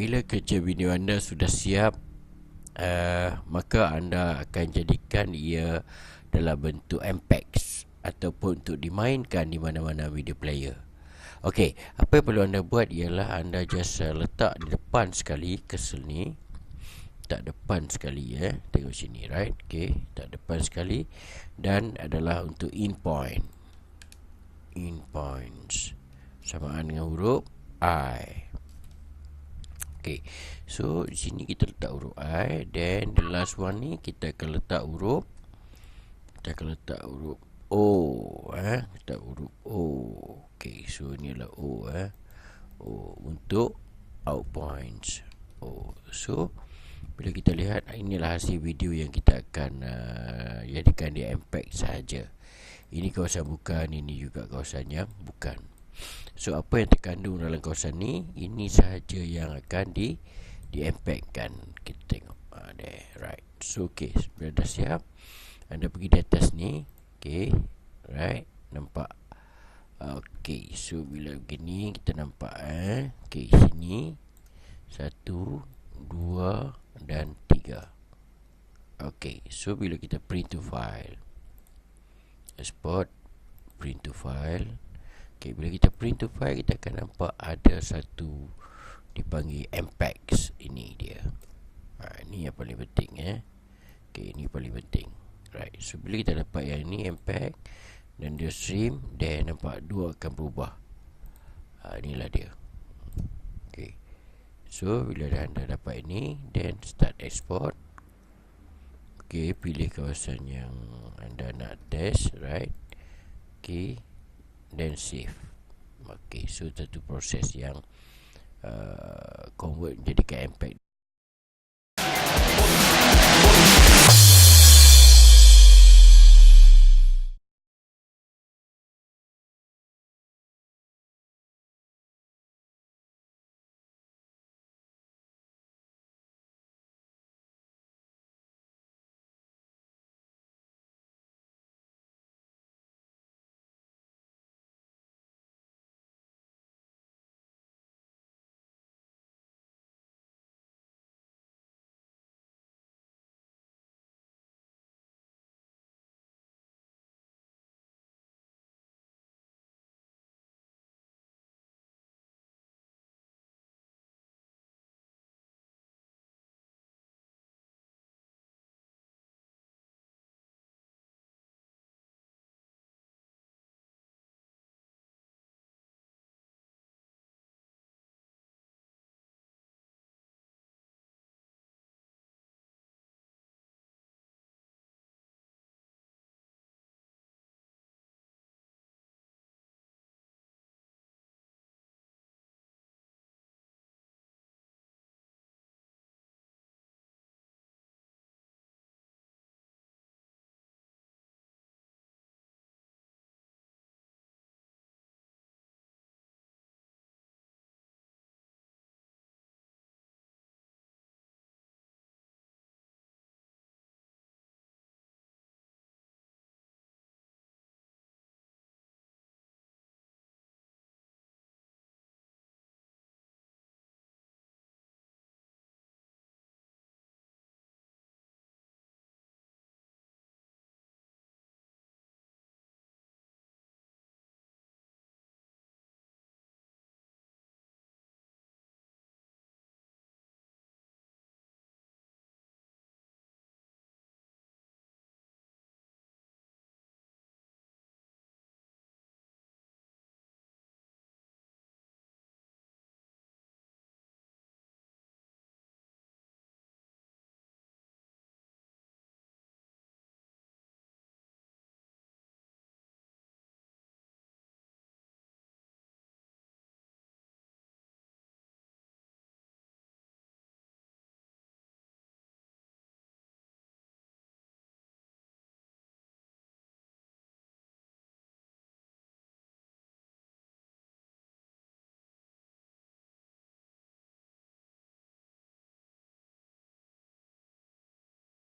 bila kerja video anda sudah siap uh, Maka anda akan jadikan ia dalam bentuk MPEG Ataupun untuk dimainkan di mana-mana video player. Okey, apa yang perlu anda buat ialah anda just uh, letak di depan sekali kesel ni. Tak depan sekali eh. Tengok sini right? Okey, tak depan sekali. Dan adalah untuk in point. In points. Samaan dengan huruf I Okay So di sini kita letak huruf I Then the last one ni Kita akan letak huruf Kita akan letak huruf O eh? Letak huruf O. Okay so ni adalah O eh? O Untuk Out points O. So Bila kita lihat Inilah hasil video yang kita akan uh, Jadikan di impact sahaja. Ini kawasan bukan Ini juga kawasan yang bukan So apa yang terkandung dalam kawasan ni Ini sahaja yang akan di Di kan Kita tengok. Ha, there, Right. So okay. Bila dah siap Anda pergi di atas ni Okay. Right. Nampak. Okay. So bila begini Kita nampak eh. Okay sini. Satu Dua Dan tiga. Okay. So bila kita print to file Export Print to file Okay, bila kita print to file kita akan nampak ada satu dipanggil MPEX ini dia. Ha, ini yang paling penting eh. Okay, ini paling penting. Right. So bila kita dapat yang ini MPEG dan dia stream, then nampak dua akan berubah. Ha, inilah dia. Okay. So bila anda dapat ini, then start export. Okay, pilih kawasan yang anda nak test, right? Okay then save ok so satu proses yang uh, convert menjadi ke impact